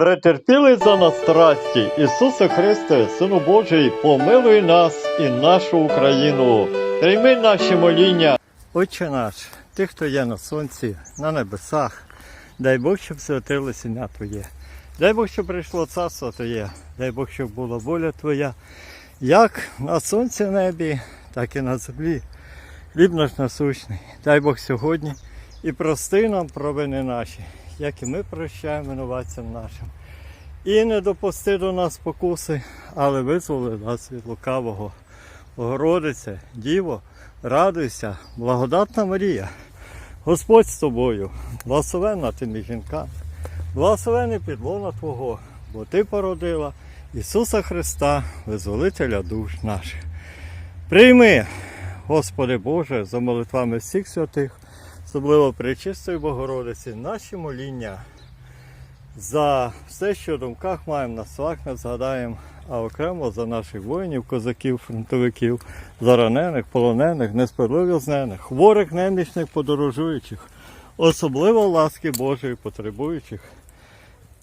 Претерпіли за нас страсті, Ісусе Христе, Сину Божий, помилуй нас і нашу Україну. Прийми наші моління. Отче наш, ти, хто є на сонці, на небесах, дай Бог, щоб святилося ім'я Твоє. Дай Бог, щоб прийшло царство Твоє, дай Бог, щоб була воля Твоя, як на сонці небі, так і на землі. Хліб наш насущний. Дай Бог сьогодні і прости нам провини наші, як і ми прощаємо винуватцям нашим. І не допусти до нас спокуси, але визволи нас від лукавого. Богородице, Діво, радуйся, благодатна Марія, Господь з тобою, благословенна ти між жінками, благословений підлона Твого, бо Ти породила Ісуса Христа, визволителя душ наших. Прийми, Господи Боже, за молитвами всіх святих, особливо Пречистої Богородиці, наші моління. За все, що в думках маємо, на словах не згадаємо, а окремо за наших воїнів, козаків, фронтовиків, за ранених, полонених, несправедливо хворих, немічних, подорожуючих, особливо ласки Божої потребуючих.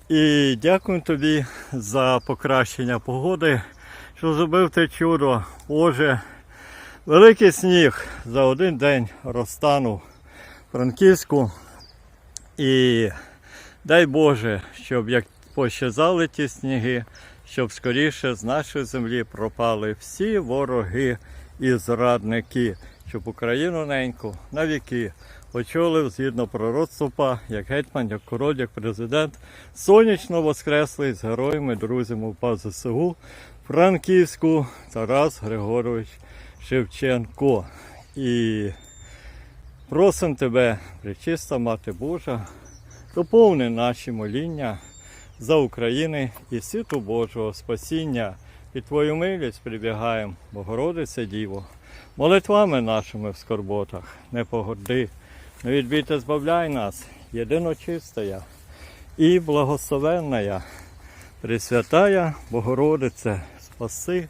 І дякую тобі за покращення погоди, що зробив те чудо. Боже, великий сніг за один день розтанув Франківську. І дай Боже, щоб як пощазали ті сніги, щоб скоріше з нашої землі пропали всі вороги і зрадники, щоб Україну неньку на віки очолив згідно пророцтва, як гетьман, як король, як президент, сонячно воскреслий з героями, друзями УПА ЗСУ, Франківську Тарас Григорович Шевченко. І просимо тебе, пречиста Мати Божа, доповни наші моління за України і світу Божого спасіння. Під Твою милість прибігаємо, Богородице Діво, молитвами нашими в скорботах, не погоди, не відбійте, збавляй нас, єдиночистая і благословенная, Пресвятая Богородице, спаси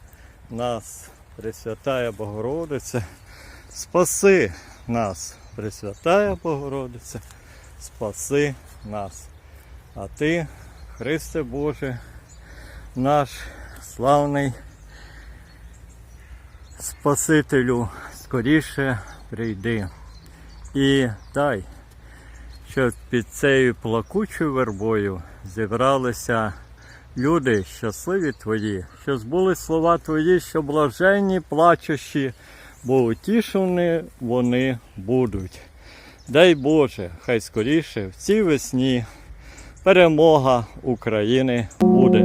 нас, Пресвятая Богородице, спаси нас, Пресвятая Богородице, спаси нас. А ти, Христе Боже, наш славний Спасителю, скоріше прийди і дай, щоб під цією плакучою вербою зібралися люди щасливі твої, що збули слова твої, що блаженні, плачущі, бо утішені вони будуть. Дай Боже, хай скоріше в цій весні перемога України буде.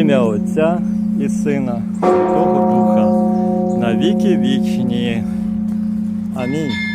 Ім'я Отця і Сина, Святого Духа, на віки вічні. Амінь.